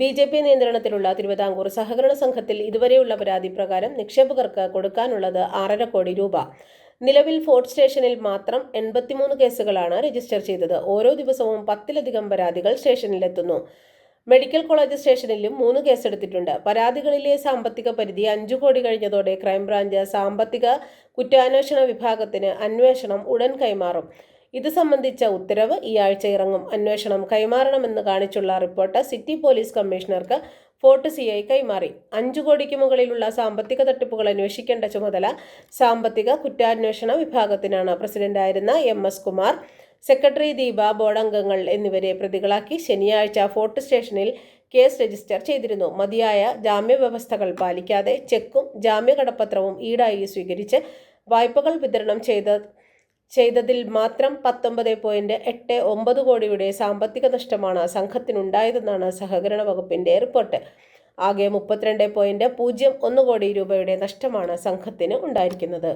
B J P നിയന്ത്രണത്തിലുള്ള തിരുവിതാംകൂർ സഹകരണ സംഘത്തിൽ ഇതുവരെയുള്ള പരാതി പ്രകാരം നിക്ഷേപകർക്ക് കൊടുക്കാനുള്ളത് ആറര കോടി രൂപ. നിലവിൽ ഫോർട്ട് സ്റ്റേഷനിൽ മാത്രം എൺപത്തിമൂന്ന് കേസുകളാണ് രജിസ്റ്റർ ചെയ്തത്. ഓരോ ദിവസവും പത്തിലധികം പരാതികൾ സ്റ്റേഷനിലെത്തുന്നു. മെഡിക്കൽ കോളേജ് സ്റ്റേഷനിലും മൂന്ന് കേസെടുത്തിട്ടുണ്ട്. പരാതികളിലെ സാമ്പത്തിക പരിധി അഞ്ചു കോടി കഴിഞ്ഞതോടെ ക്രൈംബ്രാഞ്ച് സാമ്പത്തിക കുറ്റാന്വേഷണ വിഭാഗത്തിന് അന്വേഷണം ഉടൻ കൈമാറും. ഇത് സംബന്ധിച്ച ഉത്തരവ് ഈ ആഴ്ച ഇറങ്ങും. അന്വേഷണം കൈമാറണമെന്ന് കാണിച്ചുള്ള റിപ്പോർട്ട് സിറ്റി പോലീസ് കമ്മീഷണർക്ക് ഫോർട്ട് സി ഐ കൈമാറി. അഞ്ചു കോടിക്ക് മുകളിലുള്ള സാമ്പത്തിക തട്ടിപ്പുകൾ അന്വേഷിക്കേണ്ട ചുമതല സാമ്പത്തിക കുറ്റാന്വേഷണ വിഭാഗത്തിനാണ്. പ്രസിഡന്റായിരുന്ന M S Kumar secretary Deepa ബോർഡംഗങ്ങൾ എന്നിവരെ പ്രതികളാക്കി ശനിയാഴ്ച ഫോർട്ട് സ്റ്റേഷനിൽ കേസ് രജിസ്റ്റർ ചെയ്തിരുന്നു. മതിയായ ജാമ്യവ്യവസ്ഥകൾ പാലിക്കാതെ ചെക്കും ജാമ്യകടപ്പത്രവും ഈടായി സ്വീകരിച്ച് വായ്പകൾ വിതരണം ചെയ്ത ചെയ്തതിൽ മാത്രം പത്തൊമ്പത് പോയിന്റ് എട്ട് ഒമ്പത് കോടിയുടെ സാമ്പത്തിക നഷ്ടമാണ് സംഘത്തിനുണ്ടായതെന്നാണ് സഹകരണ വകുപ്പിന്റെ റിപ്പോർട്ട്. ആകെ മുപ്പത്തിരണ്ട് പോയിന്റ് പൂജ്യം ഒന്ന് കോടി രൂപയുടെ നഷ്ടമാണ് സംഘത്തിന് ഉണ്ടായിരിക്കുന്നത്.